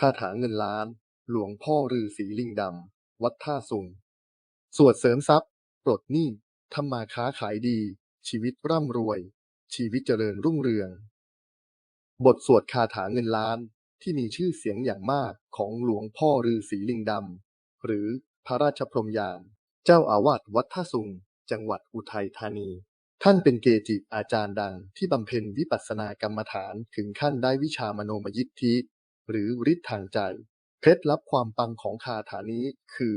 คาถาเงินล้าน หลวงพ่อฤาษีลิงดำ วัดท่าสุง สวดเสริมทรัพย์ ปลดหนี้ทำมาค้าขายดี ชีวิตร่ำรวย ชีวิตเจริญรุ่งเรือง บทสวดคาถาเงินล้านที่มีชื่อเสียงอย่างมากของหลวงพ่อฤาษีลิงดำ หรือพระราชพรมยานเจ้าอาวาสวัดท่าสุง จังหวัดอุทัยธานี ท่านเป็นเกจิอาจารย์ดังที่บำเพ็ญวิปัสสนากรรมฐานถึงขั้นได้วิชามโนมยิทธิ หรือฤทธิ์ทางใจ เคล็ดลับความปังของคาถานี้คือ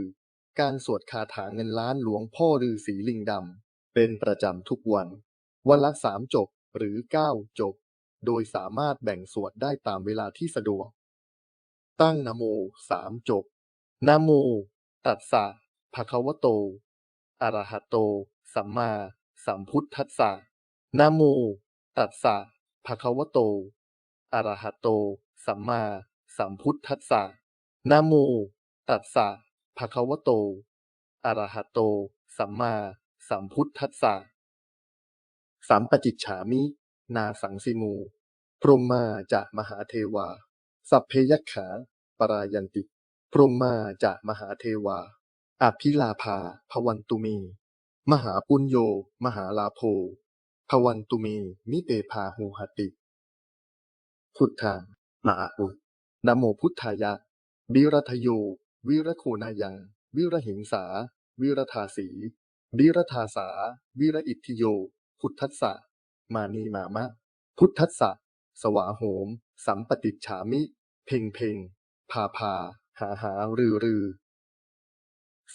การสวดคาถาเงินล้านหลวงพ่อฤาษีลิงดำเป็นประจำทุกวัน วันละสามจบหรือเก้าจบ โดยสามารถแบ่งสวดได้ตามเวลาที่สะดวก ตั้งนโมสามจบนโม ตัสสะภะคะวะโตอะระหะโต สัมมาสัมพุทธัสสะนะโม ตัสสะภะคะวะโตอะระหะโต สัมมาสัมพุทธัสสะนะโมตัสสะภะคะวะโต อะระหะโต สัมมาสัมพุทธัสสะสัมปจิจฉามิ นาสังสิมู พรหมาจะมหาเทวา สัพเพยัคขา ปรายันติ พรหมาจะมหาเทวา อภิลาภาภวันตุเม มหาปุญโย มหาลาโภภวันตุเม มิเตภาหูหติ พุทธั งนาอุนโมพุทธายะวิรัทโย วิรโคนายัง วิรหิงสา วิรธาสี วิรธาสา วิรอิทธิโย พุทธัสสะ มานีมามะ พุทธัสสะ สวาโหม สัมปติฉามิ เพ่งเพ่งพาพา หาหารือรือ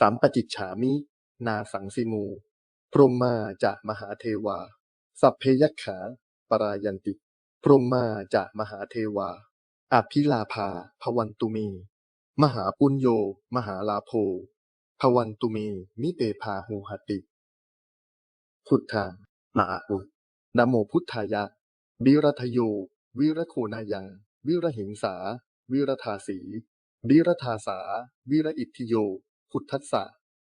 สัมปจิฉามิ นาสังสิมู พรหมาจะมหาเทวา สัพเพยัคขา ปรายันติ พรหมาจะมหาเทวา อภิลาภาภวันตุเม มหาปุญโย มหาลาโภภวันตุเม มิเตภาหูหติ พุทธังนาอุนะโมพุทธายะ วิรัทโย วิรโคนายัง วิรหิงสา วิรธาสี วิรธาสา วิรอิทธิโย พุทธัสสะ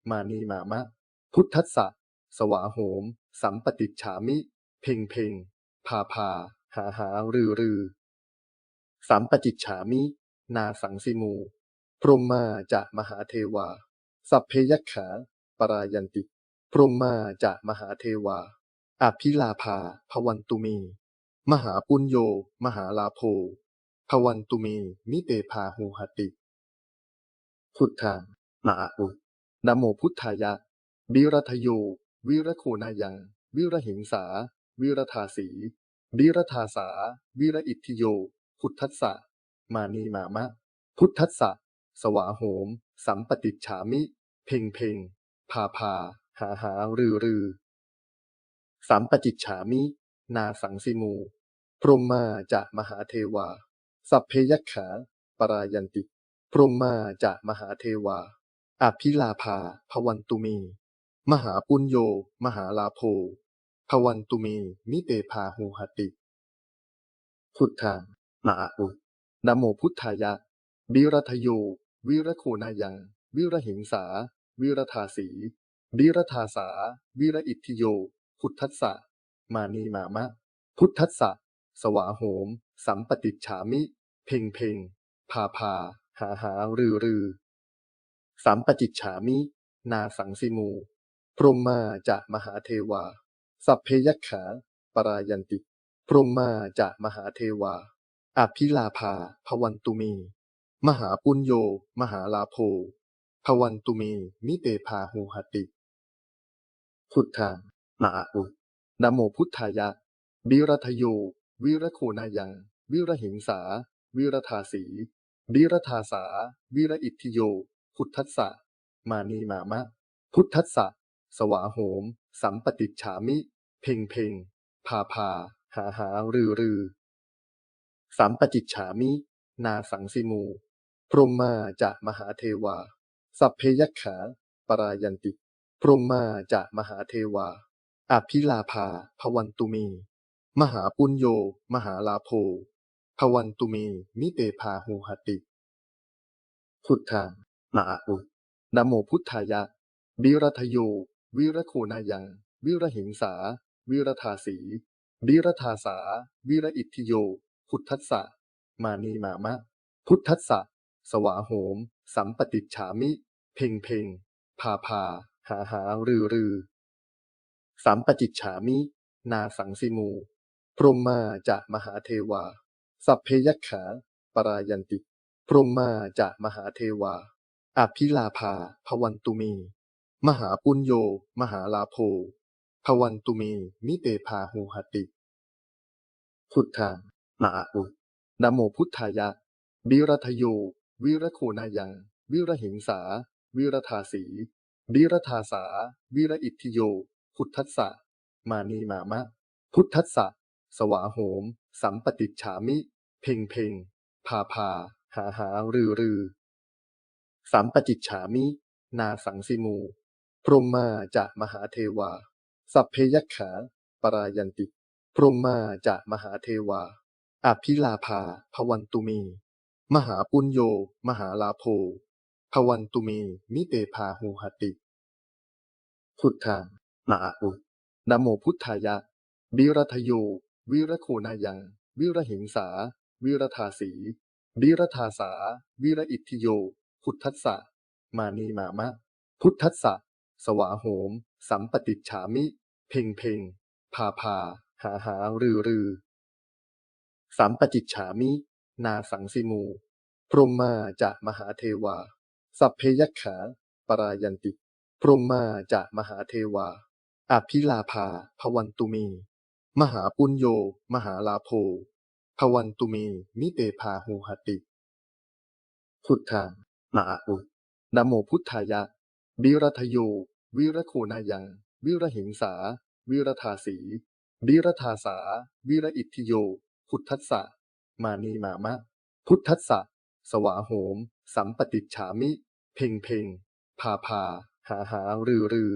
มานีมามะ พุทธัสสะ สวาโหม สัมปติฉามิ เพ่งเพ่งพาพาหาหารือรือ สัมปจิจฉามิ นาสังสิมู พรหมาจะมหาเทวา สัพเพยัคขา ปรายันติ พรหมาจะมหาเทวา อภิลาภาภวันตุเม มหาปุญโย มหาลาโภภวันตุเม มิเตภาหูหติ พุทธังนาอุนโมพุทธายะวิรัทโย วิรโคนายัง วิรหิงสา วิรธาสี วิรธาสา วิรอิทธิโย พุทธัสสะมานีมามะ พุทธัสสะสวาโหม สัมปติจฉามิ เพ่งเพ่งพาพาหาหารือรือ สัมปจิจฉามิ นาสังสิมู พรหมาจะมหาเทวา สัพเพยัคขา ปรายันติ พรหมาจะมหาเทวา อภิลาภาภวันตุเมมหาปุญโย มหาลาโภภวันตุเมมิเตภาหูหติ พุทธัง นาอุนโมพุทธายะวิรัทโย วิรโคนายังวิรหิงสา วิรธาสี วิรธาสา วิรอิทธิโย พุทธัสสะ มานีมามะ พุทธัสสะ สวาโหม สัมปติฉามิ เพ่งเพ่งพาพา หาหารือรือสัมปจิฉามิ นาสังสิมู พรหมาจะมหาเทวา สัพเพยัคขา ปรายันติ พรหมาจะมหาเทวา อภิลาภาภวันตุเม มหาปุญโย มหาลาโภภวันตุเม มิเตภาหูหติ พุทธังนาอุนะโมพุทธายะ วิรัทโย วิรโคนายัง วิรหิงสา วิรธาสี วิรธาสา วิรอิทธิโย พุทธัสสะ มานีมามะ พุทธัสสะ สวาโหม สัมปติฉามิ เพ่งเพ่งพาพา หาหารือรือ สัมปจิจฉามิ นาสังสิมู พรหมาจะมหาเทวา สัพเพยัขา ปรายันติ พรหมาจะมหาเทวา อภิลาภาภวันตุเม มหาปุญโย มหาลาโภภวันตุเม มิเตภาหูหติ พุทธังนาอุนโมพุทธายะ วิรัทโย วิรโคนายัง วิรหิงสา วิรธาสีวิรธาสา วิรอิทธิโย พุทธัสสะมานีมามะ พุทธัสสะสวาโหม สัมปติจฉามิ เพ่งเพ่งพาพาหาหารือรือสัมปจิจฉามิ นาสังสิมู พรหมาจะมหาเทวา สัพเพยัขา ปรายันติ พรหมาจะมหาเทวาอภิลาภาพวันตุเม มหาปุญโย มหาลาโภพวันตุเม มิเตพาหูหติ พุทธัง นาอุนะโมพุทธายะ วิรัทโย วิรโคนายัง วิรหิงสา วิรธาสี วิรธาสา วิรอิทธิโย พุทธัสสะ มานีมามะ พุทธัสสะ สวาโหม สัมปติฉามิ เพ่งเพ่งพาพา หาหารือรือสัมปจิฉามิ นาสังสิมู พรหมาจะมหาเทวา สัพเพยัคขา ปรายันติ พรหมมาจะมหาเทวา อภิลาภาพวันตุเม มหาปุญโย มหาลาโภพวันตุเม มิเตพาหูหติ พุทธังนาอุนโมพุทธายะ วิรัทโย วิรโคนายัง วิรหิงสา วิรธาสี วิรธาสา วิรอิทธิโย พุทธัสสะ มานีมามะ พุทธัสสะ สวาโหม สัมปติฉามิ เพ่งเพ่งพาพาหาหารือรือ สัมปจิจฉามิ นาสังสิมู พรหมาจะมหาเทวา สัพเพยัขา ปรายันติ พรหมาจะมหาเทวา อภิลาภาพวันตุเม มหาปุญโย มหาลาโภพวันตุเม มิเตพาหูหติ พุทธังนาอุนโมพุทธายะ วิรัทโย วิรโคนายัง วิรหิงสา วิรธาสีวิรธาสา วิรอิทธิโย พุทธัสสะมานีมามะ พุทธัสสะสวาโหม สัมปติฉามิ เพ่งเพ่งพาพาหาหารือรือ